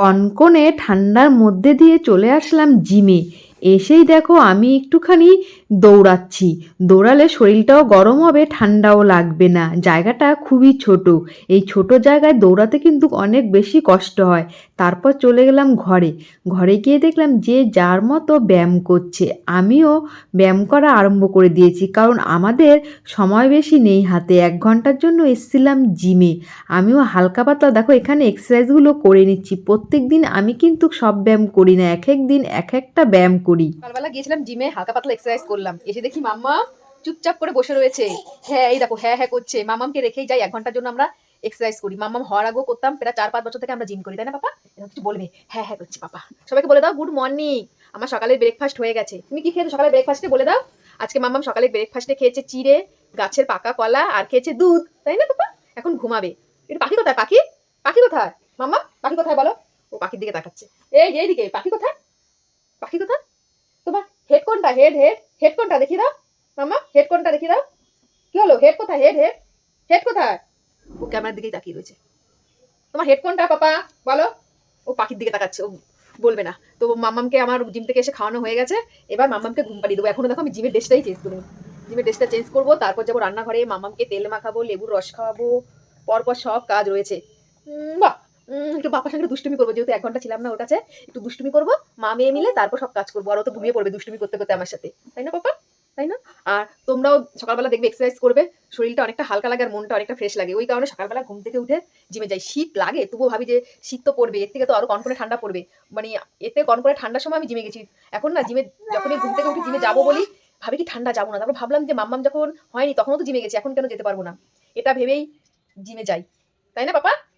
কনকনে ঠান্ডার মধ্যে দিয়ে চলে আসলাম জিমে। এসেই দেখো আমি একটুখানি দৌড়াচ্ছি। দৌড়ালে শরীরটাও গরম হবে, ঠান্ডাও লাগবে না। জায়গাটা খুবই ছোট। এই ছোট জায়গায় দৌড়াতে কিন্তু অনেক বেশি কষ্ট হয়। তারপর চলে গেলাম ঘরে। ঘরে গিয়ে দেখলাম যে যার মতো ব্যায়াম করছে। আমিও ব্যায়াম করা আরম্ভ করে দিয়েছি। কারণ আমাদের সময় বেশি নেই হাতে। এক ঘণ্টার জন্য এসছিলাম জিমে। আমিও হালকা পাতলা, দেখো এখানে এক্সারসাইজগুলো করে নিচ্ছি। প্রত্যেক দিন আমি কিন্তু সব ব্যায়াম করি না। এক এক দিন এক একটা ব্যায়াম করি। সকালবেলা গিয়েছিলাম জিমে, হালকা পাতলা এক্সারসাইজ করলাম। এসে দেখি মাম্মা চুপচাপ করে বসে রয়েছে। হ্যাঁ এই দেখো হ্যাঁ হ্যাঁ করছে। মামামকে রেখেই যাই। এক ঘণ্টার জন্য আমরা এক্সারসাইজ করি। মাম্মাম হওয়ার আগেও করতাম, প্রায় চার পাঁচ বছর থেকে আমরা জিম করি, তাই না পাপা? এরকম কিছু বলবে? হ্যাঁ হ্যাঁ করছি পাপা। সবাইকে বলে দাও গুড মর্নিং আমার সকালের ব্রেকফাস্ট হয়ে গেছে। তুমি কি খেয়েছো সকালের ব্রেকফাস্টে বলে দাও। আজকে মাম্মাম সকালে ব্রেকফাস্টে খেয়েছে চিড়ে, গাছের পাকা কলা, আর খেয়েছে দুধ, তাই না পাপা? এখন ঘুমাবে। এটা পাখি কোথায়? পাখি? পাখি কোথায়? মাম্মা, পাখি কোথায় বলো? ও পাখির দিকে তাকাচ্ছে। এই এইদিকে পাখি কোথায়? পাখি কোথায়? তোমার হেড কোনটা? হেড হেড হেড কোনটা? দেখিয়ে দাও। মাম্মা হেড কোনটা? দেখিয়ে দাও। কি হলো? হেড কোথায়? হেড হেড হেড কোথায়? ও ক্যামেরার দিকেই তাকিয়ে রয়েছে। তোমার হেডফোনটা পাপা, বলো। ও পাখির দিকে তাকাচ্ছে, ও বলবে না। তো মাম্মামকে আমার জিম থেকে এসে খাওয়ানো হয়ে গেছে। এবার মাম্মামকে ঘুম পাড়িয়ে দেবো। এখনও দেখো আমি জিমের ড্রেসটাই চেঞ্জ করিনি। জিমের ড্রেসটা চেঞ্জ করব, তারপর যাব রান্নাঘরে, মাম্মামকে তেল মাখাবো, লেবুর রস খাওয়াবো, পরপর সব কাজ রয়েছে। বাহ! একটু বাপার সঙ্গে দুষ্টুমি করব, যেহেতু এক ঘণ্টা ছিলাম না ওর কাছে, একটু দুষ্টুমি করব, মা মেয়ে মিলে তারপর সব কাজ করব, আর ও তো ঘুমিয়ে পড়বে দুষ্টুমি করতে করতে আমার সাথে। তাই না, পাপা? আর তোমরাও সকালবেলা দেখবে এক্সারসাইজ করবে, শরীরটা অনেকটা হালকা লাগে আর মনটা অনেকটা ফ্রেশ লাগে। ওই কারণে সকালবেলা ঘুম থেকে উঠে জিমে যাই। শীত লাগে, তবুও ভাবি যে শীত তো পড়বে, এর থেকে তো আরও কনকনে ঠান্ডা পড়বে। মানে এর থেকে কনকনে ঠান্ডার সময় আমি জিমে গেছি। এখন না জিমে যখনই ঘুম থেকে উঠে জিমে যাব বলি, ভাবি কি ঠান্ডা যাব না। তারপর ভাবলাম যে মাম্মাম যখন হয়নি, তখনও তো জিমে গেছি, এখন কেন যেতে পারব না? এটা ভেবেই জিমে যাই। তাই না, পাপা?